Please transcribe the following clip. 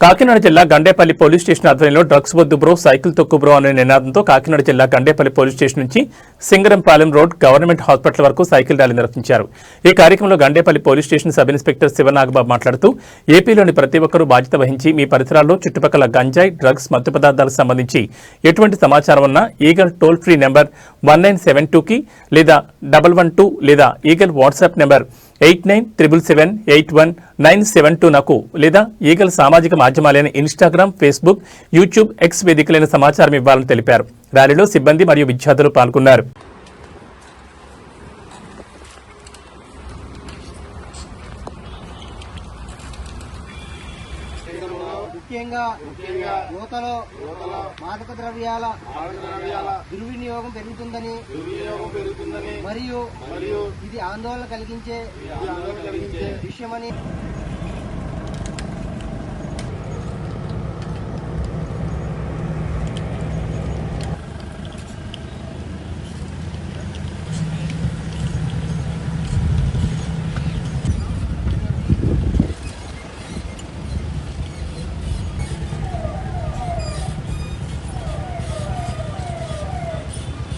కాకినాడ జిల్లా Gandepalli police station ఆధ్వర్యంలో drugs వద్దు బ్రో సైకిల్ తొక్కు బ్రో అనే నినాదంతో కాకినాడ జిల్లా గండేపల్లి పోలీస్ స్టేషన్ నుంచి సింగరంపాలెం రోడ్ గవర్నమెంట్ హాస్పిటల్ వరకు సైకిల్ ర్యాలీ నిర్వహించారు. ఈ కార్యక్రమంలో Gandepalli police station sub inspector Sivanagababu మాట్లాడుతూ ఏపీలోని ప్రతి ఒక్కరూ బాధ్యత వహించి మీ పరిసరాల్లో చుట్టుపక్కల గంజాయి డ్రగ్స్ మత్తు పదార్థాలకు సంబంధించి ఎటువంటి సమాచారం ఉన్నా Eagle toll free number one nine seven టూకి లేదా డబల్ వన్ టూ లేదా Eagle WhatsApp number eight nine triple seven eight one nine seven two నాకు లేదా ఈగల సామాజిక మాధ్యమాలైన ఇన్స్టాగ్రామ్ ఫేస్బుక్ యూట్యూబ్ ఎక్స్ వేదికలైన సమాచారం ఇవ్వాలని తెలిపారు. ర్యాలీలో సిబ్బంది మరియు విద్యార్థులు పాల్గొన్నారు. ముఖ్యంగా యువతలో మాదక ద్రవ్యాల దుర్వినియోగం పెరుగుతుందని మరియు ఇది ఆందోళన కలిగించే విషయమని